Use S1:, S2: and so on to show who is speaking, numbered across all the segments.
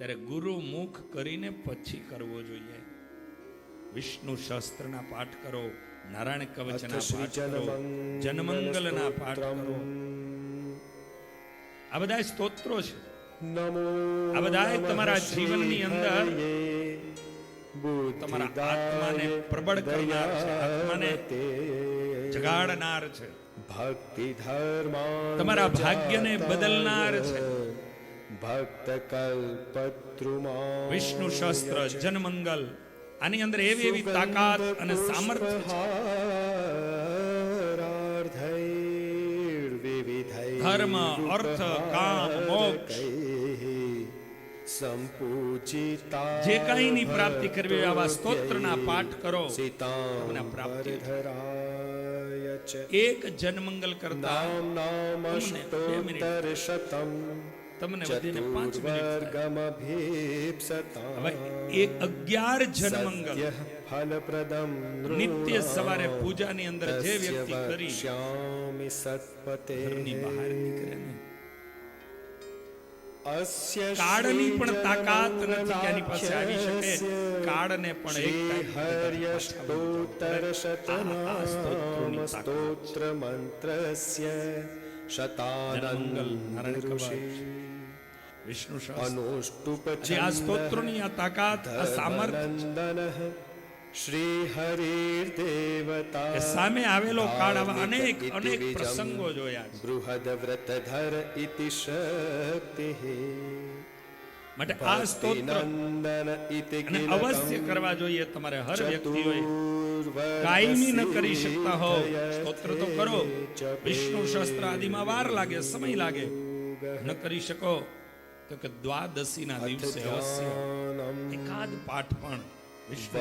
S1: ત્યારે ગુરુ મુખ કરીને પછી કરવો જોઈએ. વિષ્ણુ શસ્ત્રના પાઠ કરો નારાયણ કવચના પાઠ કરો જનમંગલના પાઠ કરો. આ બધા સ્તોત્રો છે. આ
S2: બધા
S1: તમારા જીવનની અંદર તમારા આત્માને પ્રબળ કરનાર છે, આત્માને જગાડનાર છે.
S2: ભક્તિ ધર્મ
S1: તમારા ભાગ્યને બદલનાર છે.
S2: ભક્ત કલ્પત્રુમા
S1: વિષ્ણુ શસ્ત્ર જનમંગલ. આની અંદર એવી એવી તાકાત અને સામર્થ્ય ધર્મ, અર્થ, કામ, મોક્ષ.
S2: સંપૂજિતા
S1: જે કાંઈની પ્રાપ્તિ કરવી આવા સ્તોત્રના પાઠ કરો. સીતા પ્રાપ્તિ
S2: ધરાય
S1: એક જનમંગલ કરતા
S2: નામ નામ શતમ
S1: તમને વધીને પાંચ મિનિટ હવે એક અગિયાર જનમંગલ
S2: ફલપ્રદમ
S1: નિત્ય સવારે પૂજાની અંદર જે વ્યક્તિ કરી
S2: શ્યામી સત્પતે.
S1: ઘરની બહાર નીકળે ને
S2: અસ્ય
S1: કાળની પણ તાકાત નથી એની પાસે આવી શકે. કાળને પણ આ સ્તોત્રોની
S2: શતનામ સ્તોત્ર મંત્રસ્ય. શતાનંદ ઋષિ.
S1: વિષ્ણુ શાસ્ત્ર
S2: અનુષ્ટુપ
S1: જે આ સ્તોત્રોની આ તાકાત આ સામર્થ્ય
S2: નંદન શ્રી હરિર્દેવતા
S1: કે સામે આવેલો કાળ આવા અનેક
S2: ધાર્મિક
S1: અનેક
S2: ઇતિ
S1: પ્રસંગો જોયા છે
S2: બૃહદ વ્રતધર ઇતિ શક્તિ
S1: માટે આ સ્તોત્ર
S2: નંદન ઇતિ
S1: અને અવશ્ય કરવા જોઈએ તમારે હર વ્યક્તિઓએ કાયમી ન કરી શકતા હો સ્તોત્ર તો કરો વિષ્ણુ શસ્ત્ર આદિમાં વાર લાગે સમય લાગે ન કરી શકો તો કે દ્વાદશીના દિવસે અવશ્ય એકાદ પાઠ પણ વિષ્ણુ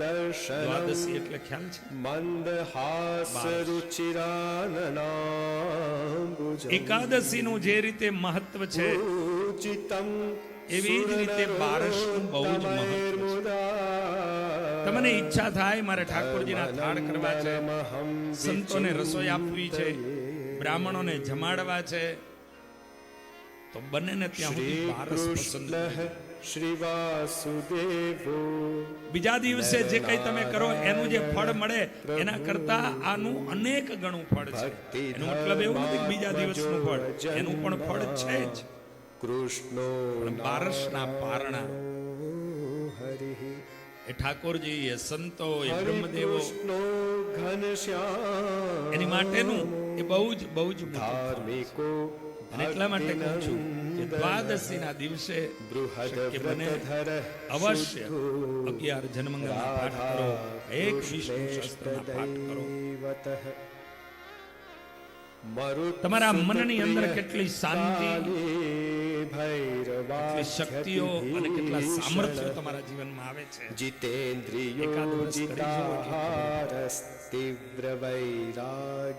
S2: દર્શન
S1: દ્વાદશી એટલે ખ્યાલ છે?
S2: મંદહાસ એકાદશી
S1: એકાદશીનું જે રીતે મહત્વ છે
S2: ઉચિતમ
S1: એવી જ રીતે બારસનું બહુ જ મહત્વ છે. તમને ઈચ્છા થાય મારે ઠાકોરજીના થાળ કરવા છે સંતોને રસોઈ આપવી છે બ્રાહ્મણોને જમાડવા છે તો બંનેને ત્યાં સુધી
S2: શ્રી
S1: પસંદ
S2: શ્રી વાસુદેવો
S1: બીજા દિવસે જે કઈ તમે કરો એનું જે ફળ મળે એના કરતા આનું અનેક ગણું ફળ છે. એનો મતલબ એવું નથી બીજા દિવસનું ફળ. એનું પણ ફળ છે જ.
S2: કૃષ્ણો
S1: બારસના પારણા.
S2: હરિ
S1: એ ઠાકોરજી એ સંતો એ બ્રહ્મદેવો. એની માટેનું એ બહુ જ બહુ જ
S2: ધાર્મિકો
S1: અને એટલા માટે કહું છું કે દ્વાદશીના દિવસે શક્ય બને અવશ્ય અગિયાર જન્મંગલના પાઠ કરો એક વિષ્ણુ શસ્ત્રના પાઠ કરો. તમારા મનની અંદર કેટલી શાંતિ કેટલી શક્તિઓ અને કેટલા સામર્થ્યો તમારા જીવનમાં આવે છે.
S2: જીતેન્દ્રિયો
S1: તીવ્ર વર્ષ